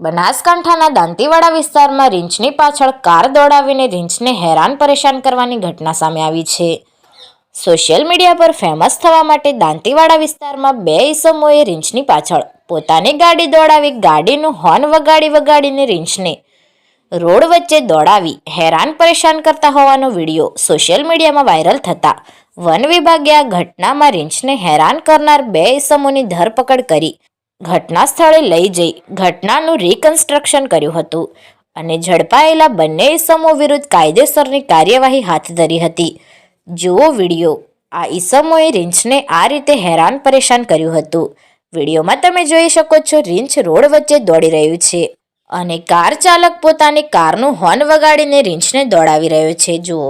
બનાસકાંઠાના દાંતીવાડા વિસ્તારમાં રીંછની પાછળ કાર દોડાવીને રીંછને હેરાન પરેશાન કરવાની ઘટના સામે આવી છે. સોશિયલ મીડિયા પર ફેમસ થવા માટે દાંતીવાડા વિસ્તારમાં બે ઈસમોએ રીંછની પાછળ પોતાની ગાડી દોડાવી ગાડીનું હોર્ન વગાડી વગાડીને રીંછને રોડ વચ્ચે દોડાવી હેરાન પરેશાન કરતા હોવાનો વીડિયો સોશિયલ મીડિયામાં વાયરલ થતા વન વિભાગે આ ઘટનામાં રીંછને હેરાન કરનાર બે ઈસમોની ધરપકડ કરી ઘટના સ્થળે લઈ જઈ ઘટનાનું રિકન્સ્ટ્રક્શન કર્યું હતું અને ઝડપાયેલા બંને ઈસમો વિરુદ્ધ કાયદેસરની કાર્યવાહી હાથ ધરી હતી. જુઓ વીડિયો. આ ઈસમોએ રીંછને આ રીતે હેરાન પરેશાન કર્યું હતું. વિડીયોમાં તમે જોઈ શકો છો રીંછ રોડ વચ્ચે દોડી રહ્યું છે અને કાર ચાલક પોતાની કારનું હોર્ન વગાડીને રીંછને દોડાવી રહ્યો છે. જુઓ.